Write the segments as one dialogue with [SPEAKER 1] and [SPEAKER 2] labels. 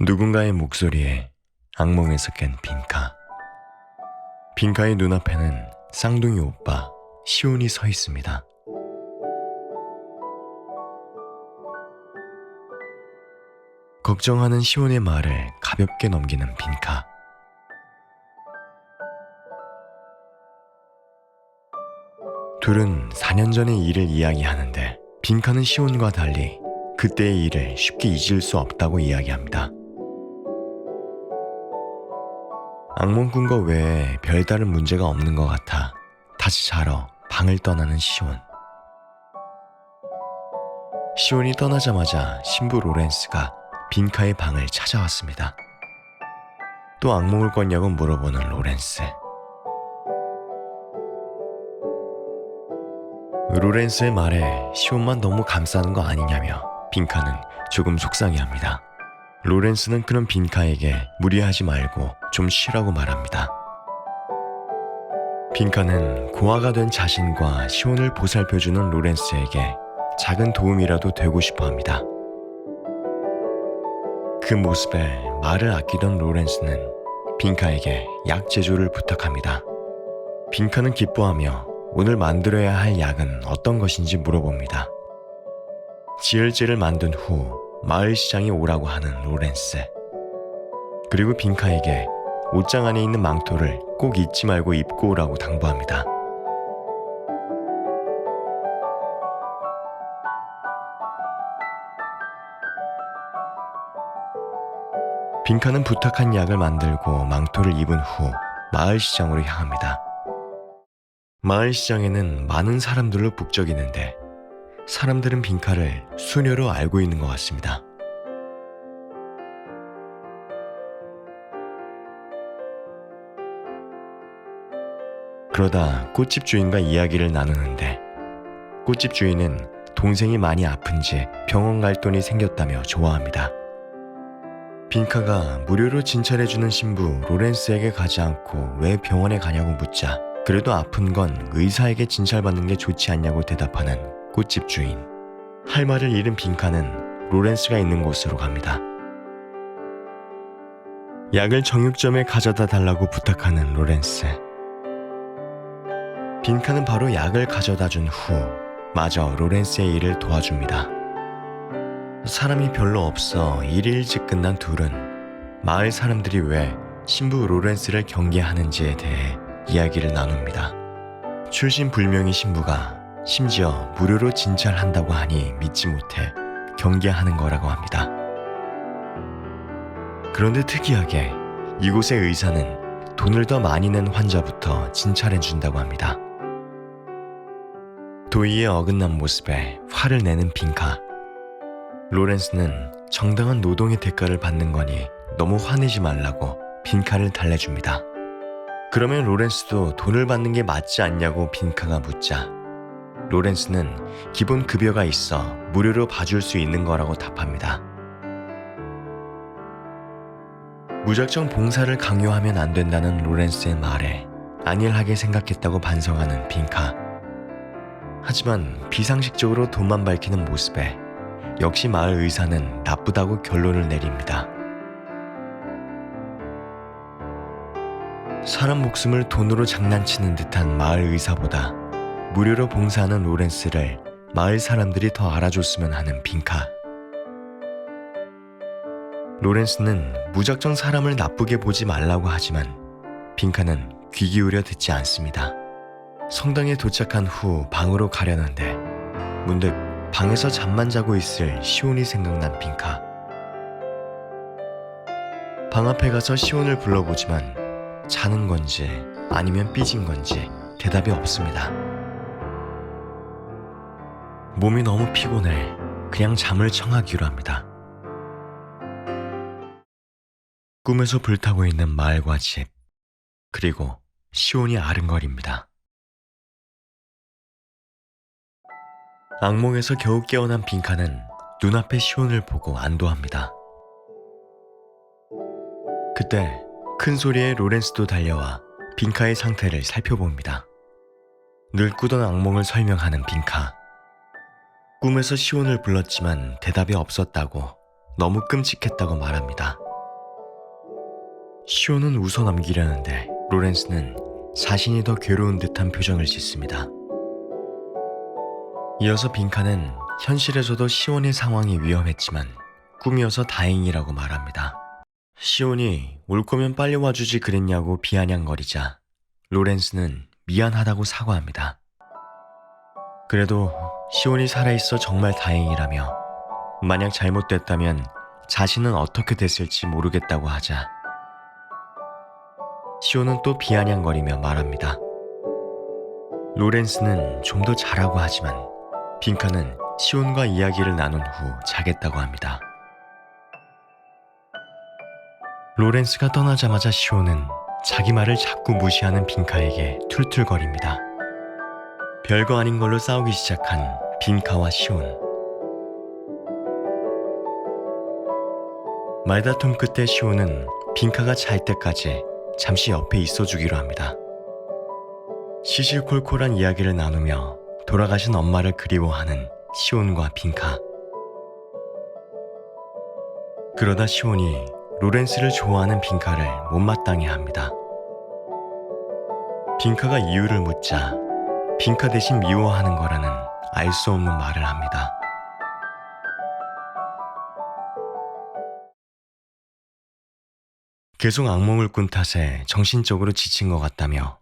[SPEAKER 1] 누군가의 목소리에 악몽에서 깬 빈카. 빈카의 눈앞에는 쌍둥이 오빠 시온이 서 있습니다. 걱정하는 시온의 말을 가볍게 넘기는 빈카. 둘은 4년 전의 일을 이야기하는데 빈카는 시온과 달리 그때의 일을 쉽게 잊을 수 없다고 이야기합니다. 악몽 꾼 거 외에 별다른 문제가 없는 것 같아 다시 자러 방을 떠나는 시온. 시온이 떠나자마자 신부 로렌스가 빈카의 방을 찾아왔습니다. 또 악몽을 꿨냐고 물어보는 로렌스. 로렌스의 말에 시온만 너무 감싸는 거 아니냐며 빈카는 조금 속상해합니다. 로렌스는 그런 빈카에게 무리하지 말고 좀 쉬라고 말합니다. 빈카는 고아가 된 자신과 시온을 보살펴주는 로렌스에게 작은 도움이라도 되고 싶어 합니다. 그 모습에 말을 아끼던 로렌스는 빈카에게 약 제조를 부탁합니다. 빈카는 기뻐하며 오늘 만들어야 할 약은 어떤 것인지 물어봅니다. 지혈제를 만든 후 마을 시장에 오라고 하는 로렌스. 그리고 빈카에게 옷장 안에 있는 망토를 꼭 잊지 말고 입고 오라고 당부합니다. 빈카는 부탁한 약을 만들고 망토를 입은 후 마을 시장으로 향합니다. 마을 시장에는 많은 사람들로 북적이는데 사람들은 빈카를 수녀로 알고 있는 것 같습니다. 그러다 꽃집 주인과 이야기를 나누는데 꽃집 주인은 동생이 많이 아픈지 병원 갈 돈이 생겼다며 좋아합니다. 빈카가 무료로 진찰해주는 신부 로렌스에게 가지 않고 왜 병원에 가냐고 묻자 그래도 아픈 건 의사에게 진찰받는 게 좋지 않냐고 대답하는 꽃집 주인. 할 말을 잃은 빈카는 로렌스가 있는 곳으로 갑니다. 약을 정육점에 가져다 달라고 부탁하는 로렌스. 빈카는 바로 약을 가져다 준 후 마저 로렌스의 일을 도와줍니다. 사람이 별로 없어 일이 일찍 끝난 둘은 마을 사람들이 왜 신부 로렌스를 경계하는지에 대해 이야기를 나눕니다. 출신 불명의 신부가 심지어 무료로 진찰한다고 하니 믿지 못해 경계하는 거라고 합니다. 그런데 특이하게 이곳의 의사는 돈을 더 많이 낸 환자부터 진찰해 준다고 합니다. 도의에 어긋난 모습에 화를 내는 빈카. 로렌스는 정당한 노동의 대가를 받는 거니 너무 화내지 말라고 빈카를 달래줍니다. 그러면 로렌스도 돈을 받는 게 맞지 않냐고 빈카가 묻자 로렌스는 기본 급여가 있어 무료로 봐줄 수 있는 거라고 답합니다. 무작정 봉사를 강요하면 안 된다는 로렌스의 말에 안일하게 생각했다고 반성하는 빈카. 하지만 비상식적으로 돈만 밝히는 모습에 역시 마을 의사는 나쁘다고 결론을 내립니다. 사람 목숨을 돈으로 장난치는 듯한 마을 의사보다 무료로 봉사하는 로렌스를 마을 사람들이 더 알아줬으면 하는 빈카. 로렌스는 무작정 사람을 나쁘게 보지 말라고 하지만 빈카는 귀 기울여 듣지 않습니다. 성당에 도착한 후 방으로 가려는데 문득 방에서 잠만 자고 있을 시온이 생각난 빈카. 방 앞에 가서 시온을 불러보지만 자는 건지 아니면 삐진 건지 대답이 없습니다. 몸이 너무 피곤해 그냥 잠을 청하기로 합니다. 꿈에서 불타고 있는 마을과 집, 그리고 시온이 아른거립니다. 악몽에서 겨우 깨어난 빈카는 눈앞의 시온을 보고 안도합니다. 그때 큰 소리에 로렌스도 달려와 빈카의 상태를 살펴봅니다. 늘 꾸던 악몽을 설명하는 빈카. 꿈에서 시온을 불렀지만 대답이 없었다고 너무 끔찍했다고 말합니다. 시온은 웃어 넘기려는데 로렌스는 자신이 더 괴로운 듯한 표정을 짓습니다. 이어서 빈카는 현실에서도 시온의 상황이 위험했지만 꿈이어서 다행이라고 말합니다. 시온이 올 거면 빨리 와주지 그랬냐고 비아냥거리자 로렌스는 미안하다고 사과합니다. 그래도 시온이 살아있어 정말 다행이라며 만약 잘못됐다면 자신은 어떻게 됐을지 모르겠다고 하자 시온은 또 비아냥거리며 말합니다. 로렌스는 좀 더 잘하고 하지만 빈카는 시온과 이야기를 나눈 후 자겠다고 합니다. 로렌스가 떠나자마자 시온은 자기 말을 자꾸 무시하는 빈카에게 툴툴거립니다. 별거 아닌 걸로 싸우기 시작한 빈카와 시온. 말다툼 끝에 시온은 빈카가 잘 때까지 잠시 옆에 있어주기로 합니다. 시실콜콜한 이야기를 나누며 돌아가신 엄마를 그리워하는 시온과 빈카. 그러다 시온이 로렌스를 좋아하는 빈카를 못마땅해 합니다. 빈카가 이유를 묻자 빈카 대신 미워하는 거라는 알 수 없는 말을 합니다. 계속 악몽을 꾼 탓에 정신적으로 지친 것 같다며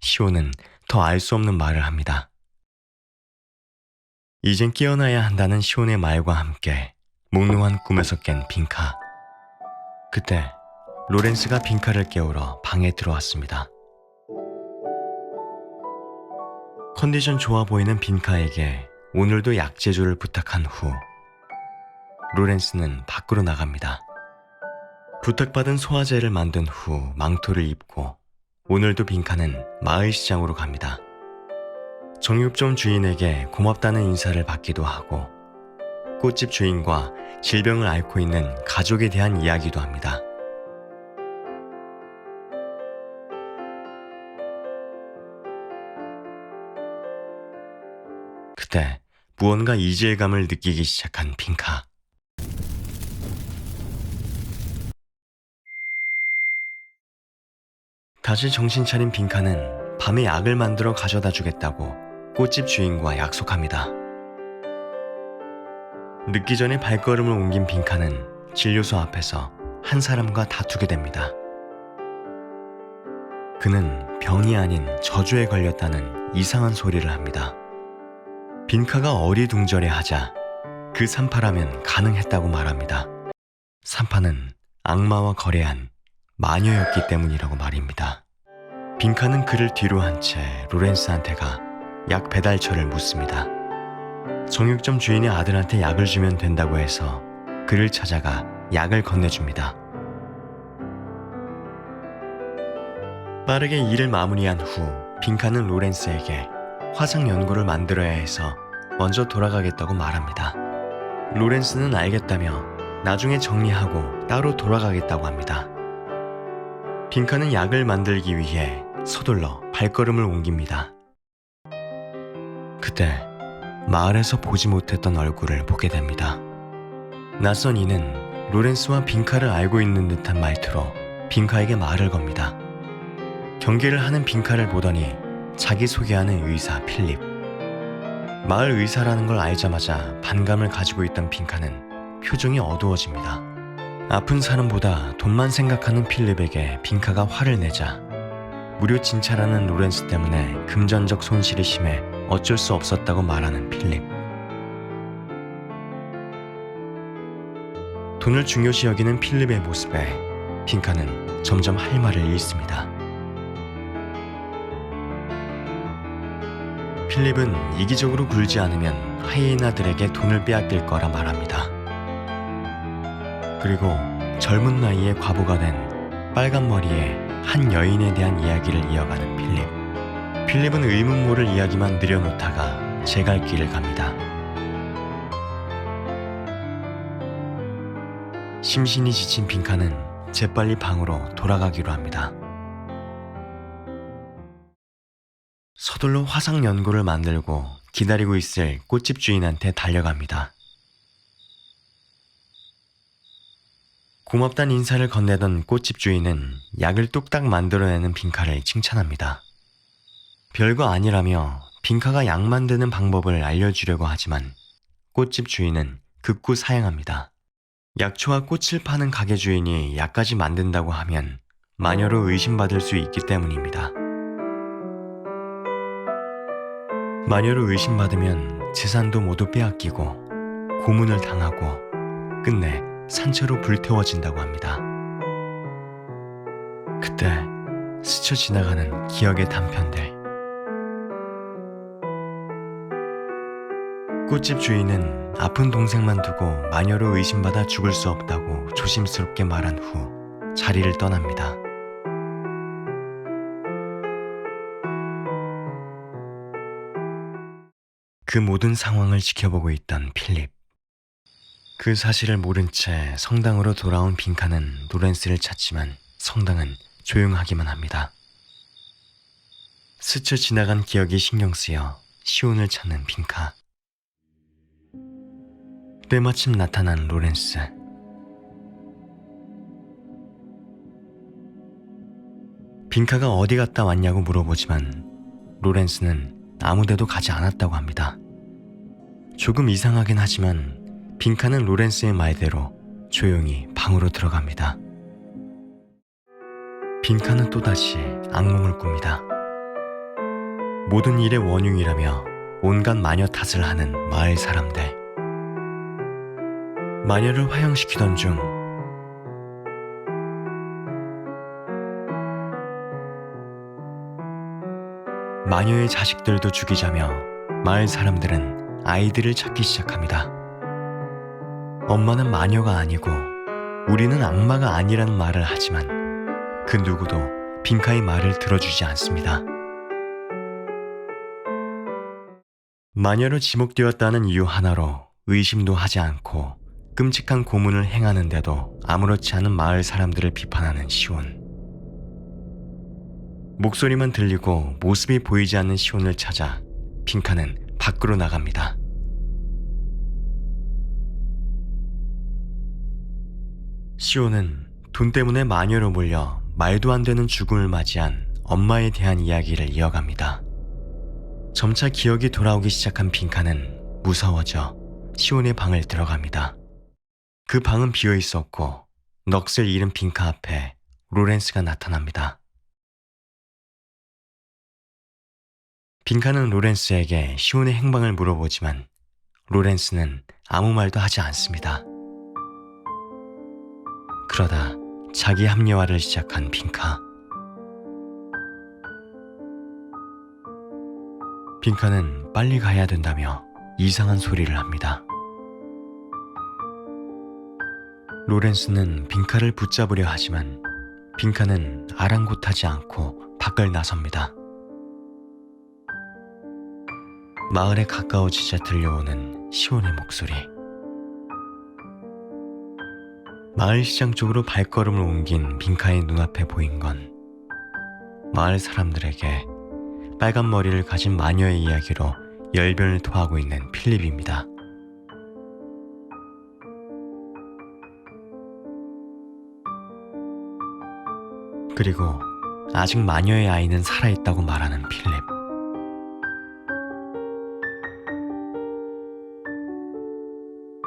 [SPEAKER 1] 시온은 더알 수 없는 말을 합니다. 이젠 깨어나야 한다는 시온의 말과 함께 몽롱한 꿈에서 깬 빈카. 그때 로렌스가 빈카를 깨우러 방에 들어왔습니다. 컨디션 좋아 보이는 빈카에게 오늘도 약제조를 부탁한 후 로렌스는 밖으로 나갑니다. 부탁받은 소화제를 만든 후 망토를 입고 오늘도 빈카는 마을 시장으로 갑니다. 정육점 주인에게 고맙다는 인사를 받기도 하고 꽃집 주인과 질병을 앓고 있는 가족에 대한 이야기도 합니다. 때 무언가 이질감을 느끼기 시작한 핑카. 다시 정신 차린 빈카는 밤에 약을 만들어 가져다 주겠다고 꽃집 주인과 약속합니다. 늦기 전에 발걸음을 옮긴 빈카는 진료소 앞에서 한 사람과 다투게 됩니다. 그는 병이 아닌 저주에 걸렸다는 이상한 소리를 합니다. 빈카가 어리둥절해 하자 그 산파라면 가능했다고 말합니다. 산파는 악마와 거래한 마녀였기 때문이라고 말입니다. 빈카는 그를 뒤로 한 채 로렌스한테 가약 배달처를 묻습니다. 정육점 주인의 아들한테 약을 주면 된다고 해서 그를 찾아가 약을 건네줍니다. 빠르게 일을 마무리한 후 빈카는 로렌스에게 화상 연고를 만들어야 해서 먼저 돌아가겠다고 말합니다. 로렌스는 알겠다며 나중에 정리하고 따로 돌아가겠다고 합니다. 빈카는 약을 만들기 위해 서둘러 발걸음을 옮깁니다. 그때 마을에서 보지 못했던 얼굴을 보게 됩니다. 낯선 이는 로렌스와 빈카를 알고 있는 듯한 말투로 빈카에게 말을 겁니다. 경기를 하는 빈카를 보더니 자기소개하는 의사 필립. 마을 의사라는 걸 알자마자 반감을 가지고 있던 빈카는 표정이 어두워집니다. 아픈 사람보다 돈만 생각하는 필립에게 빈카가 화를 내자 무료 진찰하는 로렌스 때문에 금전적 손실이 심해 어쩔 수 없었다고 말하는 필립. 돈을 중요시 여기는 필립의 모습에 빈카는 점점 할 말을 잃습니다. 필립은 이기적으로 굴지 않으면 하이에나들에게 돈을 빼앗길 거라 말합니다. 그리고 젊은 나이에 과부가 된 빨간 머리의 한 여인에 대한 이야기를 이어가는 필립. 필립은 의문 모를 이야기만 늘여놓다가 제 갈 길을 갑니다. 심신이 지친 빈카는 재빨리 방으로 돌아가기로 합니다. 서둘러 화상 연고를 만들고 기다리고 있을 꽃집 주인한테 달려갑니다. 고맙단 인사를 건네던 꽃집 주인은 약을 뚝딱 만들어내는 빈카를 칭찬합니다. 별거 아니라며 빈카가 약 만드는 방법을 알려주려고 하지만 꽃집 주인은 극구 사양합니다. 약초와 꽃을 파는 가게 주인이 약까지 만든다고 하면 마녀로 의심받을 수 있기 때문입니다. 마녀로 의심받으면 재산도 모두 빼앗기고 고문을 당하고 끝내 산채로 불태워진다고 합니다. 그때 스쳐 지나가는 기억의 단편들. 꽃집 주인은 아픈 동생만 두고 마녀로 의심받아 죽을 수 없다고 조심스럽게 말한 후 자리를 떠납니다. 그 모든 상황을 지켜보고 있던 필립. 그 사실을 모른 채 성당으로 돌아온 빈카는 로렌스를 찾지만 성당은 조용하기만 합니다. 스쳐 지나간 기억이 신경 쓰여 시온을 찾는 빈카. 때마침 나타난 로렌스. 빈카가 어디 갔다 왔냐고 물어보지만 로렌스는 아무데도 가지 않았다고 합니다. 조금 이상하긴 하지만 빈카는 로렌스의 말대로 조용히 방으로 들어갑니다. 빈카는 또다시 악몽을 꿉니다. 모든 일의 원흉이라며 온갖 마녀 탓을 하는 마을 사람들. 마녀를 화형시키던 중 마녀의 자식들도 죽이자며 마을 사람들은 아이들을 찾기 시작합니다. 엄마는 마녀가 아니고 우리는 악마가 아니라는 말을 하지만 그 누구도 빈카의 말을 들어주지 않습니다. 마녀로 지목되었다는 이유 하나로 의심도 하지 않고 끔찍한 고문을 행하는데도 아무렇지 않은 마을 사람들을 비판하는 시온. 목소리만 들리고 모습이 보이지 않는 시온을 찾아 빈카는 밖으로 나갑니다. 시온은 돈 때문에 마녀로 몰려 말도 안 되는 죽음을 맞이한 엄마에 대한 이야기를 이어갑니다. 점차 기억이 돌아오기 시작한 빈카는 무서워져 시온의 방을 들어갑니다. 그 방은 비어 있었고 넋을 잃은 빈카 앞에 로렌스가 나타납니다. 빈카는 로렌스에게 시온의 행방을 물어보지만 로렌스는 아무 말도 하지 않습니다. 그러다 자기 합리화를 시작한 빈카. 빈카는 빨리 가야 된다며 이상한 소리를 합니다. 로렌스는 빈카를 붙잡으려 하지만 빈카는 아랑곳하지 않고 밖을 나섭니다. 마을에 가까워지자 들려오는 시온의 목소리. 마을 시장 쪽으로 발걸음을 옮긴 빈카의 눈앞에 보인 건 마을 사람들에게 빨간 머리를 가진 마녀의 이야기로 열변을 토하고 있는 필립입니다. 그리고 아직 마녀의 아이는 살아있다고 말하는 필립.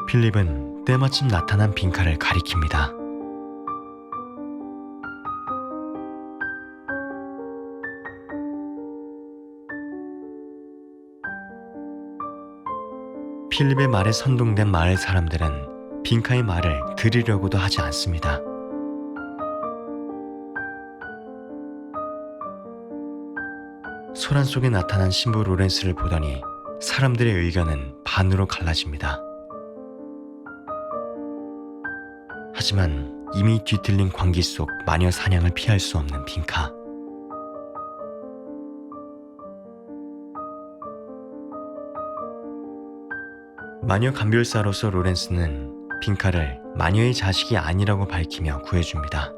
[SPEAKER 1] 필립은 때마침 나타난 빈카를 가리킵니다. 필립의 말에 선동된 마을 사람들은 빈카의 말을 들으려고도 하지 않습니다. 소란 속에 나타난 신부 로렌스를 보더니 사람들의 의견은 반으로 갈라집니다. 하지만 이미 뒤틀린 광기 속 마녀 사냥을 피할 수 없는 빈카. 마녀 감별사로서 로렌스는 빈카를 마녀의 자식이 아니라고 밝히며 구해줍니다.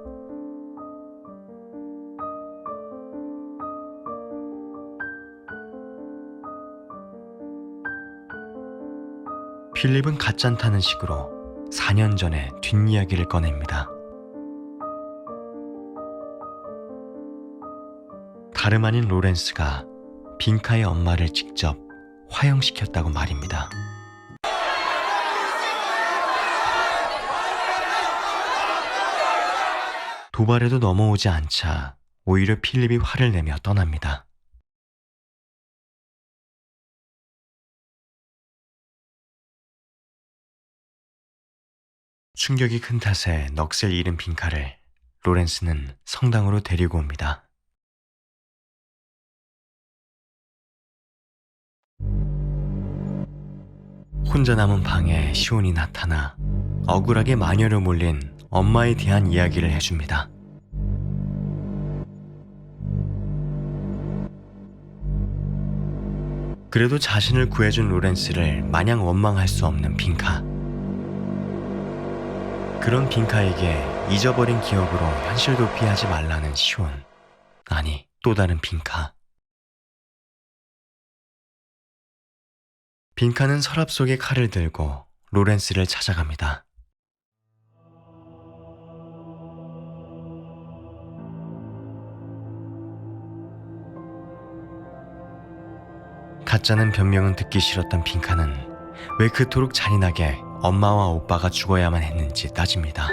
[SPEAKER 1] 필립은 가짠타는 식으로 4년 전의 뒷이야기를 꺼냅니다. 다름 아닌 로렌스가 빈카의 엄마를 직접 화형시켰다고 말입니다. 도발에도 넘어오지 않자 오히려 필립이 화를 내며 떠납니다. 충격이 큰 탓에 넋을 잃은 빈카를 로렌스는 성당으로 데리고 옵니다. 혼자 남은 방에 시온이 나타나 억울하게 마녀로 몰린 엄마에 대한 이야기를 해줍니다. 그래도 자신을 구해준 로렌스를 마냥 원망할 수 없는 빈카. 그런 빈카에게 잊어버린 기억으로 현실 도피하지 말라는 시온. 아니, 또 다른 빈카. 빈카는 서랍 속에 칼을 들고 로렌스를 찾아갑니다. 가짜는 변명은 듣기 싫었던 빈카는 왜 그토록 잔인하게 엄마와 오빠가 죽어야만 했는지 따집니다.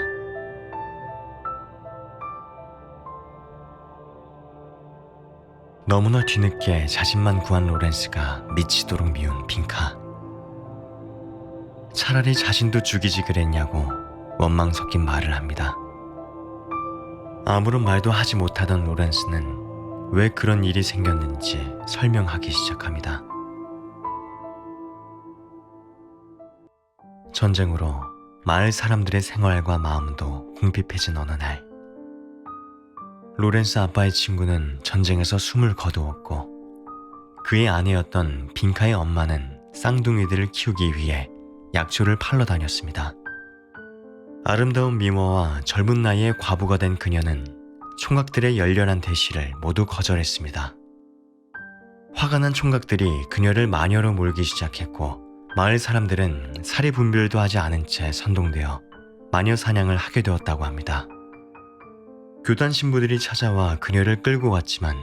[SPEAKER 1] 너무나 뒤늦게 자신만 구한 로렌스가 미치도록 미운 빈카. 차라리 자신도 죽이지 그랬냐고 원망 섞인 말을 합니다. 아무런 말도 하지 못하던 로렌스는 왜 그런 일이 생겼는지 설명하기 시작합니다. 전쟁으로 마을 사람들의 생활과 마음도 궁핍해진 어느 날, 로렌스 아빠의 친구는 전쟁에서 숨을 거두었고, 그의 아내였던 빈카의 엄마는 쌍둥이들을 키우기 위해 약초를 팔러 다녔습니다. 아름다운 미모와 젊은 나이에 과부가 된 그녀는 총각들의 열렬한 대시를 모두 거절했습니다. 화가 난 총각들이 그녀를 마녀로 몰기 시작했고 마을 사람들은 사리 분별도 하지 않은 채 선동되어 마녀 사냥을 하게 되었다고 합니다. 교단 신부들이 찾아와 그녀를 끌고 왔지만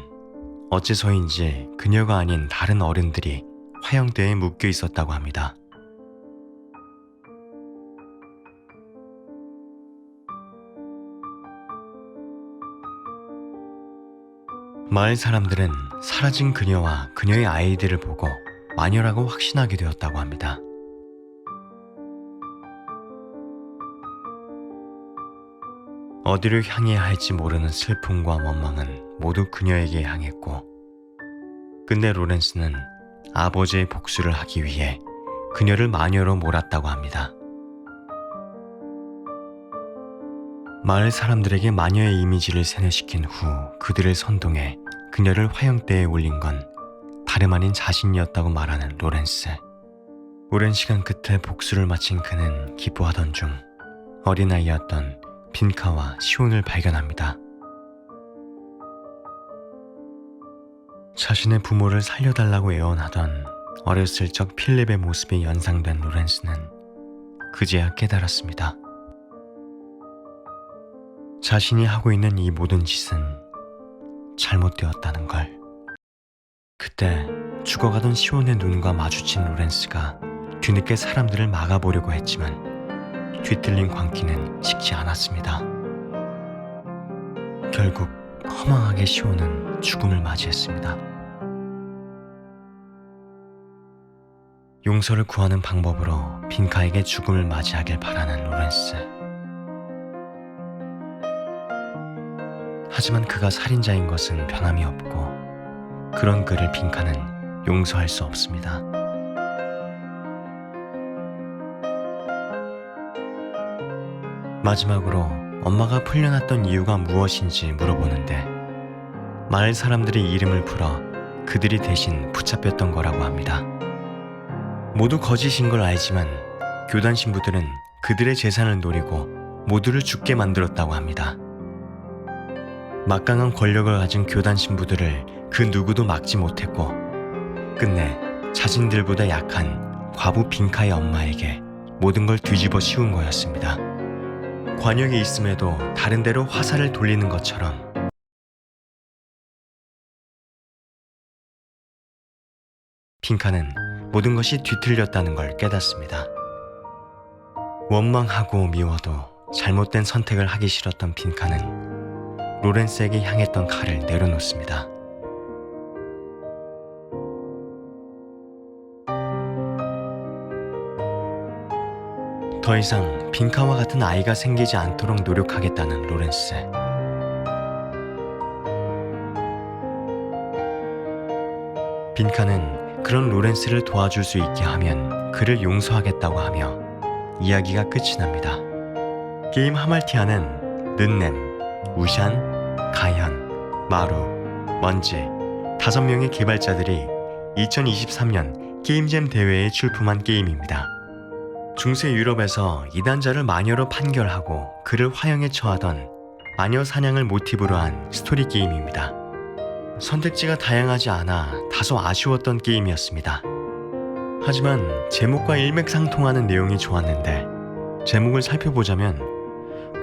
[SPEAKER 1] 어째서인지 그녀가 아닌 다른 어른들이 화형대에 묶여 있었다고 합니다. 마을 사람들은 사라진 그녀와 그녀의 아이들을 보고 마녀라고 확신하게 되었다고 합니다. 어디를 향해야 할지 모르는 슬픔과 원망은 모두 그녀에게 향했고, 근데 로렌스는 아버지의 복수를 하기 위해 그녀를 마녀로 몰았다고 합니다. 마을 사람들에게 마녀의 이미지를 세뇌시킨 후 그들을 선동해 그녀를 화형대에 올린 건 다름 아닌 자신이었다고 말하는 로렌스. 오랜 시간 끝에 복수를 마친 그는 기뻐하던 중 어린아이였던 빈카와 시온을 발견합니다. 자신의 부모를 살려달라고 애원하던 어렸을 적 필립의 모습이 연상된 로렌스는 그제야 깨달았습니다. 자신이 하고 있는 이 모든 짓은 잘못되었다는 걸. 그때 죽어가던 시온의 눈과 마주친 로렌스가 뒤늦게 사람들을 막아보려고 했지만 뒤틀린 광기는 식지 않았습니다. 결국 허망하게 시온은 죽음을 맞이했습니다. 용서를 구하는 방법으로 빈카에게 죽음을 맞이하길 바라는 로렌스. 하지만 그가 살인자인 것은 변함이 없고 그런 그를 빈카는 용서할 수 없습니다. 마지막으로 엄마가 풀려났던 이유가 무엇인지 물어보는데 마을 사람들이 이름을 풀어 그들이 대신 붙잡혔던 거라고 합니다. 모두 거짓인 걸 알지만 교단 신부들은 그들의 재산을 노리고 모두를 죽게 만들었다고 합니다. 막강한 권력을 가진 교단 신부들을 그 누구도 막지 못했고 끝내 자신들보다 약한 과부 빈카의 엄마에게 모든 걸 뒤집어 씌운 거였습니다. 관역이 있음에도 다른 데로 화살을 돌리는 것처럼 핑카는 모든 것이 뒤틀렸다는 걸 깨닫습니다. 원망하고 미워도 잘못된 선택을 하기 싫었던 핑카는 로렌스에게 향했던 칼을 내려놓습니다. 더 이상 빈카와 같은 아이가 생기지 않도록 노력하겠다는 로렌스. 빈카는 그런 로렌스를 도와줄 수 있게 하면 그를 용서하겠다고 하며 이야기가 끝이 납니다. 게임 하말티아는 는넴, 우샨, 가현, 마루, 먼지 다섯 명의 개발자들이 2023년 게임잼 대회에 출품한 게임입니다. 중세 유럽에서 이단자를 마녀로 판결하고 그를 화형에 처하던 마녀 사냥을 모티브로 한 스토리 게임입니다. 선택지가 다양하지 않아 다소 아쉬웠던 게임이었습니다. 하지만 제목과 일맥상통하는 내용이 좋았는데 제목을 살펴보자면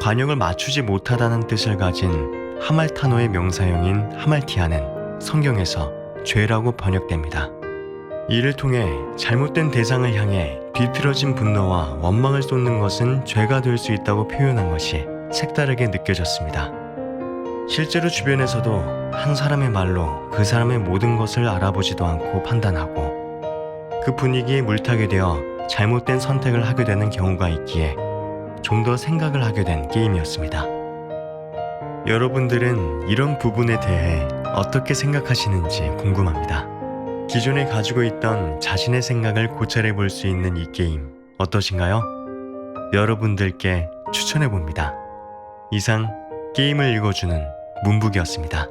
[SPEAKER 1] 관역을 맞추지 못하다는 뜻을 가진 하말타노의 명사형인 하말티아는 성경에서 죄라고 번역됩니다. 이를 통해 잘못된 대상을 향해 뒤틀어진 분노와 원망을 쏟는 것은 죄가 될 수 있다고 표현한 것이 색다르게 느껴졌습니다. 실제로 주변에서도 한 사람의 말로 그 사람의 모든 것을 알아보지도 않고 판단하고 그 분위기에 물타게 되어 잘못된 선택을 하게 되는 경우가 있기에 좀 더 생각을 하게 된 게임이었습니다. 여러분들은 이런 부분에 대해 어떻게 생각하시는지 궁금합니다. 기존에 가지고 있던 자신의 생각을 고찰해 볼 수 있는 이 게임 어떠신가요? 여러분들께 추천해 봅니다. 이상 게임을 읽어주는 문북이었습니다.